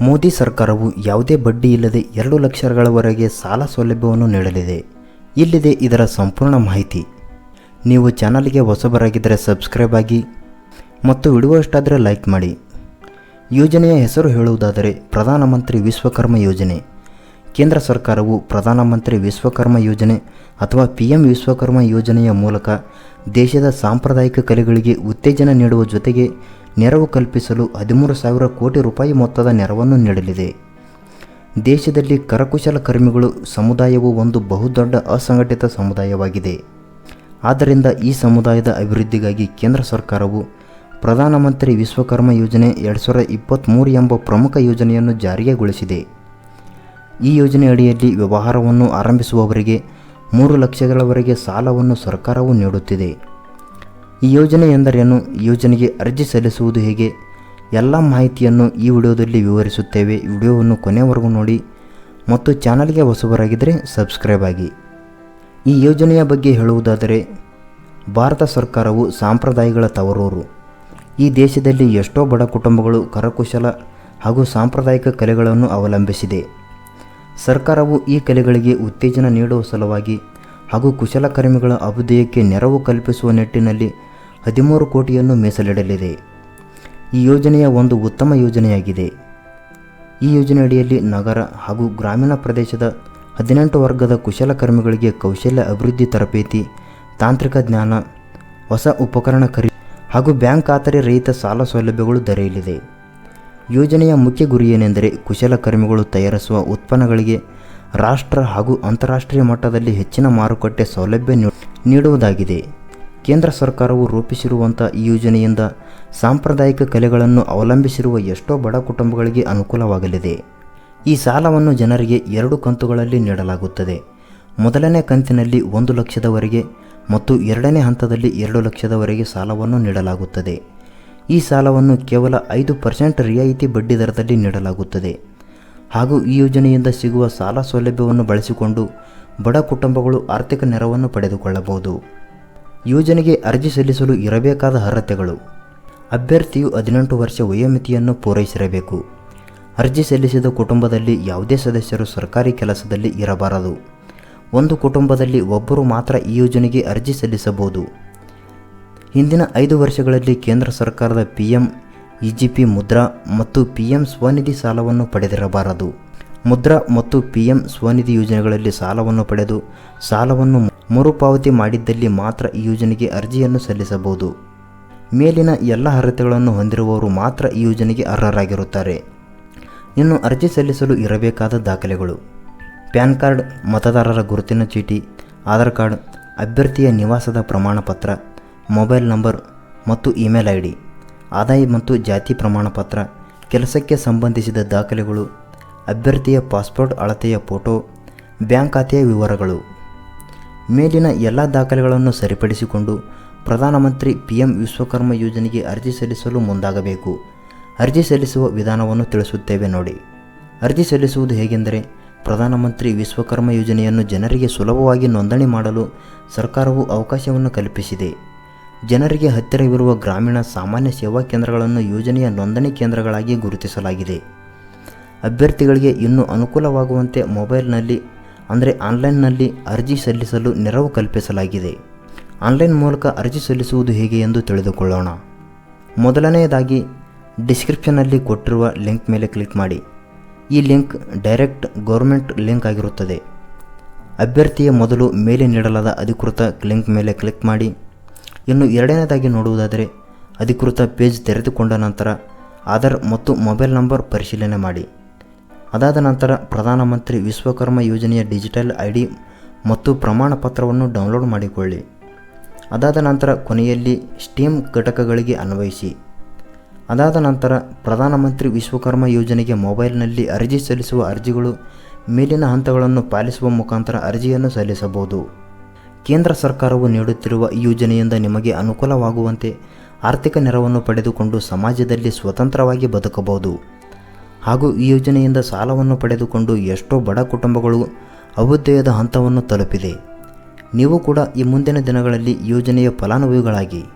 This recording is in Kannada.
ಮೋದಿ ಸರ್ಕಾರವು ಯಾವುದೇ ಬಡ್ಡಿ ಇಲ್ಲದೆ ಎರಡು ಲಕ್ಷಗಳವರೆಗೆ ಸಾಲ ಸೌಲಭ್ಯವನ್ನು ನೀಡಲಿದೆ. ಇಲ್ಲಿದೆ ಇದರ ಸಂಪೂರ್ಣ ಮಾಹಿತಿ. ನೀವು ಚಾನಲ್ಗೆ ಹೊಸಬರಾಗಿದ್ದರೆ ಸಬ್ಸ್ಕ್ರೈಬ್ ಆಗಿ ಮತ್ತು ವಿಡಿಯೋ ಇಷ್ಟಾದರೆ ಲೈಕ್ ಮಾಡಿ. ಯೋಜನೆಯ ಹೆಸರು ಹೇಳುವುದಾದರೆ ಪ್ರಧಾನಮಂತ್ರಿ ವಿಶ್ವಕರ್ಮ ಯೋಜನೆ. ಕೇಂದ್ರ ಸರ್ಕಾರವು ಪ್ರಧಾನಮಂತ್ರಿ ವಿಶ್ವಕರ್ಮ ಯೋಜನೆ ಅಥವಾ ಪಿ ಎಂ ವಿಶ್ವಕರ್ಮ ಯೋಜನೆಯ ಮೂಲಕ ದೇಶದ ಸಾಂಪ್ರದಾಯಿಕ ಕಲೆಗಳಿಗೆ ಉತ್ತೇಜನ ನೀಡುವ ಜೊತೆಗೆ ನೆರವು ಕಲ್ಪಿಸಲು ಹದಿಮೂರು ಸಾವಿರ ಕೋಟಿ ರೂಪಾಯಿ ಮೊತ್ತದ ನೆರವನ್ನು ನೀಡಲಿದೆ. ದೇಶದಲ್ಲಿ ಕರಕುಶಲಕರ್ಮಿಗಳು ಸಮುದಾಯವು ಒಂದು ಬಹುದೊಡ್ಡ ಅಸಂಘಟಿತ ಸಮುದಾಯವಾಗಿದೆ. ಆದ್ದರಿಂದ ಈ ಸಮುದಾಯದ ಅಭಿವೃದ್ಧಿಗಾಗಿ ಕೇಂದ್ರ ಸರ್ಕಾರವು ಪ್ರಧಾನಮಂತ್ರಿ ವಿಶ್ವಕರ್ಮ ಯೋಜನೆ ಎರಡು ಸಾವಿರದ ಇಪ್ಪತ್ತ್ಮೂರು ಎಂಬ ಪ್ರಮುಖ ಯೋಜನೆಯನ್ನು ಜಾರಿಗೆಗೊಳಿಸಿದೆ ಈ ಯೋಜನೆ ಅಡಿಯಲ್ಲಿ ವ್ಯವಹಾರವನ್ನು ಆರಂಭಿಸುವವರಿಗೆ ಮೂರು ಲಕ್ಷಗಳವರೆಗೆ ಸಾಲವನ್ನು ಸರ್ಕಾರವು ನೀಡುತ್ತಿದೆ. ಈ ಯೋಜನೆ ಎಂದರೇನು ಯೋಜನೆಗೆ ಅರ್ಜಿ ಸಲ್ಲಿಸುವುದು ಹೇಗೆ? ಎಲ್ಲ ಮಾಹಿತಿಯನ್ನು ಈ ವಿಡಿಯೋದಲ್ಲಿ ವಿವರಿಸುತ್ತೇವೆ. ವಿಡಿಯೋವನ್ನು ಕೊನೆಯವರೆಗೂ ನೋಡಿ ಮತ್ತು ಚಾನಲ್ಗೆ ಹೊಸಬರಾಗಿದ್ದರೆ ಸಬ್ಸ್ಕ್ರೈಬ್ ಆಗಿ. ಈ ಯೋಜನೆಯ ಬಗ್ಗೆ ಹೇಳುವುದಾದರೆ, ಭಾರತ ಸರ್ಕಾರವು ಸಾಂಪ್ರದಾಯಗಳ ತವರೂರು. ಈ ದೇಶದಲ್ಲಿ ಎಷ್ಟೋ ಬಡ ಕುಟುಂಬಗಳು ಕರಕುಶಲ ಹಾಗೂ ಸಾಂಪ್ರದಾಯಿಕ ಕಲೆಗಳನ್ನು ಅವಲಂಬಿಸಿದೆ. ಸರ್ಕಾರವು ಈ ಕಲೆಗಳಿಗೆ ಉತ್ತೇಜನ ನೀಡುವ ಸಲುವಾಗಿ ಹಾಗೂ ಕುಶಲಕರ್ಮಿಗಳ ಅಭ್ಯುದಯಕ್ಕೆ ನೆರವು ಕಲ್ಪಿಸುವ ನಿಟ್ಟಿನಲ್ಲಿ ಹದಿಮೂರು ಕೋಟಿಯನ್ನು ಮೀಸಲಿಡಲಿದೆ. ಈ ಯೋಜನೆಯ ಒಂದು ಉತ್ತಮ ಯೋಜನೆಯಾಗಿದೆ. ಈ ಯೋಜನೆಯಡಿಯಲ್ಲಿ ನಗರ ಹಾಗೂ ಗ್ರಾಮೀಣ ಪ್ರದೇಶದ ಹದಿನೆಂಟು ವರ್ಗದ ಕುಶಲಕರ್ಮಿಗಳಿಗೆ ಕೌಶಲ್ಯ ಅಭಿವೃದ್ಧಿ ತರಬೇತಿ, ತಾಂತ್ರಿಕ ಜ್ಞಾನ, ಹೊಸ ಉಪಕರಣ ಖರೀದಿ ಹಾಗೂ ಬ್ಯಾಂಕ್ ಖಾತರಿ ರಹಿತ ಸಾಲ ಸೌಲಭ್ಯಗಳು ದೊರೆಯಲಿದೆ. ಯೋಜನೆಯ ಮುಖ್ಯ ಗುರಿ ಏನೆಂದರೆ ಕುಶಲಕರ್ಮಿಗಳು ತಯಾರಿಸುವ ಉತ್ಪನ್ನಗಳಿಗೆ ರಾಷ್ಟ್ರ ಹಾಗೂ ಅಂತಾರಾಷ್ಟ್ರೀಯ ಮಟ್ಟದಲ್ಲಿ ಹೆಚ್ಚಿನ ಮಾರುಕಟ್ಟೆ ಸೌಲಭ್ಯ ನೀಡುವುದಾಗಿದೆ. ಕೇಂದ್ರ ಸರ್ಕಾರವು ರೂಪಿಸಿರುವಂಥ ಈ ಯೋಜನೆಯಿಂದ ಸಾಂಪ್ರದಾಯಿಕ ಕಲೆಗಳನ್ನು ಅವಲಂಬಿಸಿರುವ ಎಷ್ಟೋ ಬಡ ಕುಟುಂಬಗಳಿಗೆ ಅನುಕೂಲವಾಗಲಿದೆ. ಈ ಸಾಲವನ್ನು ಜನರಿಗೆ ಎರಡು ಕಂತುಗಳಲ್ಲಿ ನೀಡಲಾಗುತ್ತದೆ. ಮೊದಲನೇ ಕಂತಿನಲ್ಲಿ ಒಂದು ಲಕ್ಷದವರೆಗೆ ಮತ್ತು ಎರಡನೇ ಹಂತದಲ್ಲಿ ಎರಡು ಲಕ್ಷದವರೆಗೆ ಸಾಲವನ್ನು ನೀಡಲಾಗುತ್ತದೆ. ಈ ಸಾಲವನ್ನು ಕೇವಲ ಐದು ಪರ್ಸೆಂಟ್ ರಿಯಾಯಿತಿ ಬಡ್ಡಿ ದರದಲ್ಲಿ ನೀಡಲಾಗುತ್ತದೆ. ಹಾಗೂ ಈ ಯೋಜನೆಯಿಂದ ಸಿಗುವ ಸಾಲ ಸೌಲಭ್ಯವನ್ನು ಬಳಸಿಕೊಂಡು ಬಡ ಕುಟುಂಬಗಳು ಆರ್ಥಿಕ ನೆರವನ್ನು ಪಡೆದುಕೊಳ್ಳಬಹುದು. ಯೋಜನೆಗೆ ಅರ್ಜಿ ಸಲ್ಲಿಸಲು ಇರಬೇಕಾದ ಅರ್ಹತೆಗಳು. ಅಭ್ಯರ್ಥಿಯು ಹದಿನೆಂಟು ವರ್ಷ ವಯೋಮಿತಿಯನ್ನು ಪೂರೈಸಿರಬೇಕು. ಅರ್ಜಿ ಸಲ್ಲಿಸಿದ ಕುಟುಂಬದಲ್ಲಿ ಯಾವುದೇ ಸದಸ್ಯರು ಸರ್ಕಾರಿ ಕೆಲಸದಲ್ಲಿ ಇರಬಾರದು. ಒಂದು ಕುಟುಂಬದಲ್ಲಿ ಒಬ್ಬರು ಮಾತ್ರ ಈ ಯೋಜನೆಗೆ ಅರ್ಜಿ ಸಲ್ಲಿಸಬಹುದು. ಹಿಂದಿನ ಐದು ವರ್ಷಗಳಲ್ಲಿ ಕೇಂದ್ರ ಸರ್ಕಾರದ ಪಿ ಎಂ ಇಜಿಪಿ ಮುದ್ರಾ ಮತ್ತು ಪಿ ಎಂ ಸ್ವನಿಧಿ ಸಾಲವನ್ನು ಪಡೆದಿರಬಾರದು. ಮುದ್ರಾ ಮತ್ತು ಪಿ ಎಂ ಸ್ವನಿಧಿ ಯೋಜನೆಗಳಲ್ಲಿ ಸಾಲವನ್ನು ಪಡೆದು ಸಾಲವನ್ನು ಮರುಪಾವತಿ ಮಾಡಿದ್ದಲ್ಲಿ ಮಾತ್ರ ಈ ಯೋಜನೆಗೆ ಅರ್ಜಿಯನ್ನು ಸಲ್ಲಿಸಬಹುದು. ಮೇಲಿನ ಎಲ್ಲ ಅರ್ಹತೆಗಳನ್ನು ಹೊಂದಿರುವವರು ಮಾತ್ರ ಈ ಯೋಜನೆಗೆ ಅರ್ಹರಾಗಿರುತ್ತಾರೆ. ಇನ್ನು ಅರ್ಜಿ ಸಲ್ಲಿಸಲು ಇರಬೇಕಾದ ದಾಖಲೆಗಳು. ಪ್ಯಾನ್ ಕಾರ್ಡ್, ಮತದಾರರ ಗುರುತಿನ ಚೀಟಿ, ಆಧಾರ್ ಕಾರ್ಡ್, ಅಭ್ಯರ್ಥಿಯ ನಿವಾಸದ ಪ್ರಮಾಣಪತ್ರ ಮೊಬೈಲ್ ನಂಬರ್ ಮತ್ತು ಇಮೇಲ್ ಐ ಡಿ ಆದಾಯ ಮತ್ತು ಜಾತಿ ಪ್ರಮಾಣಪತ್ರ, ಕೆಲಸಕ್ಕೆ ಸಂಬಂಧಿಸಿದ ದಾಖಲೆಗಳು, ಅಭ್ಯರ್ಥಿಯ ಪಾಸ್ಪೋರ್ಟ್ ಅಳತೆಯ ಫೋಟೋ, ಬ್ಯಾಂಕ್ ಖಾತೆಯ ವಿವರಗಳು. ಮೇಲಿನ ಎಲ್ಲ ದಾಖಲೆಗಳನ್ನು ಸರಿಪಡಿಸಿಕೊಂಡು ಪ್ರಧಾನಮಂತ್ರಿ ಪಿ ಎಂ ವಿಶ್ವಕರ್ಮ ಯೋಜನೆಗೆ ಅರ್ಜಿ ಸಲ್ಲಿಸಲು ಮುಂದಾಗಬೇಕು. ಅರ್ಜಿ ಸಲ್ಲಿಸುವ ವಿಧಾನವನ್ನು ತಿಳಿಸುತ್ತೇವೆ ನೋಡಿ. ಅರ್ಜಿ ಸಲ್ಲಿಸುವುದು ಹೇಗೆಂದರೆ, ಪ್ರಧಾನಮಂತ್ರಿ ವಿಶ್ವಕರ್ಮ ಯೋಜನೆಯನ್ನು ಜನರಿಗೆ ಸುಲಭವಾಗಿ ನೋಂದಣಿ ಮಾಡಲು ಸರ್ಕಾರವು ಅವಕಾಶವನ್ನು ಕಲ್ಪಿಸಿದೆ. ಜನರಿಗೆ ಹತ್ತಿರವಿರುವ ಗ್ರಾಮೀಣ ಸಾಮಾನ್ಯ ಸೇವಾ ಕೇಂದ್ರಗಳನ್ನು ಯೋಜನೆಯ ನೋಂದಣಿ ಕೇಂದ್ರಗಳಾಗಿ ಗುರುತಿಸಲಾಗಿದೆ. ಅಭ್ಯರ್ಥಿಗಳಿಗೆ ಇನ್ನೂ ಅನುಕೂಲವಾಗುವಂತೆ ಮೊಬೈಲ್ನಲ್ಲಿ, ಅಂದರೆ ಆನ್ಲೈನ್ನಲ್ಲಿ ಅರ್ಜಿ ಸಲ್ಲಿಸಲು ನೆರವು ಕಲ್ಪಿಸಲಾಗಿದೆ. ಆನ್ಲೈನ್ ಮೂಲಕ ಅರ್ಜಿ ಸಲ್ಲಿಸುವುದು ಹೇಗೆ ಎಂದು ತಿಳಿದುಕೊಳ್ಳೋಣ. ಮೊದಲನೆಯದಾಗಿ, ಡಿಸ್ಕ್ರಿಪ್ಷನ್ನಲ್ಲಿ ಕೊಟ್ಟಿರುವ ಲಿಂಕ್ ಮೇಲೆ ಕ್ಲಿಕ್ ಮಾಡಿ. ಈ ಲಿಂಕ್ ಡೈರೆಕ್ಟ್ ಗೌರ್ಮೆಂಟ್ ಲಿಂಕ್ ಆಗಿರುತ್ತದೆ. ಅಭ್ಯರ್ಥಿಯ ಮೊದಲು ಮೇಲೆ ನೀಡಲಾದ ಅಧಿಕೃತ ಲಿಂಕ್ ಮೇಲೆ ಕ್ಲಿಕ್ ಮಾಡಿ. ಇನ್ನು ಎರಡನೇದಾಗಿ ನೋಡುವುದಾದರೆ ಅಧಿಕೃತ ಪೇಜ್ ತೆರೆದುಕೊಂಡ ನಂತರ ಆಧಾರ್ ಮತ್ತು ಮೊಬೈಲ್ ನಂಬರ್ ಪರಿಶೀಲನೆ ಮಾಡಿ. ಅದಾದ ನಂತರ ಪ್ರಧಾನಮಂತ್ರಿ ವಿಶ್ವಕರ್ಮ ಯೋಜನೆಯ ಡಿಜಿಟಲ್ ಐ ಡಿ ಮತ್ತು ಪ್ರಮಾಣ ಪತ್ರವನ್ನು ಡೌನ್ಲೋಡ್ ಮಾಡಿಕೊಳ್ಳಿ. ಅದಾದ ನಂತರ ಕೊನೆಯಲ್ಲಿ ಸ್ಟೀಮ್ ಘಟಕಗಳಿಗೆ ಅನ್ವಯಿಸಿ. ಅದಾದ ನಂತರ ಪ್ರಧಾನಮಂತ್ರಿ ವಿಶ್ವಕರ್ಮ ಯೋಜನೆಗೆ ಮೊಬೈಲ್ನಲ್ಲಿ ಅರ್ಜಿ ಸಲ್ಲಿಸುವ ಅರ್ಜಿಗಳು ಮೇಲಿನ ಹಂತಗಳನ್ನು ಪಾಲಿಸುವ ಮುಖಾಂತರ ಅರ್ಜಿಯನ್ನು ಸಲ್ಲಿಸಬಹುದು. ಕೇಂದ್ರ ಸರ್ಕಾರವು ನೀಡುತ್ತಿರುವ ಯೋಜನೆಯಿಂದ ನಿಮಗೆ ಅನುಕೂಲವಾಗುವಂತೆ ಆರ್ಥಿಕ ನೆರವನ್ನು ಪಡೆದುಕೊಂಡು ಸಮಾಜದಲ್ಲಿ ಸ್ವತಂತ್ರವಾಗಿ ಬದುಕಬಹುದು. ಹಾಗೂ ಈ ಯೋಜನೆಯಿಂದ ಸಾಲವನ್ನು ಪಡೆದುಕೊಂಡು ಎಷ್ಟೋ ಬಡ ಕುಟುಂಬಗಳು ಅಭ್ಯುದಯದ ಹಂತವನ್ನು ತಲುಪಿದೆ. ನೀವು ಕೂಡ ಈ ಮುಂದಿನ ದಿನಗಳಲ್ಲಿ ಯೋಜನೆಯ ಫಲಾನುಭವಿಗಳಾಗಿ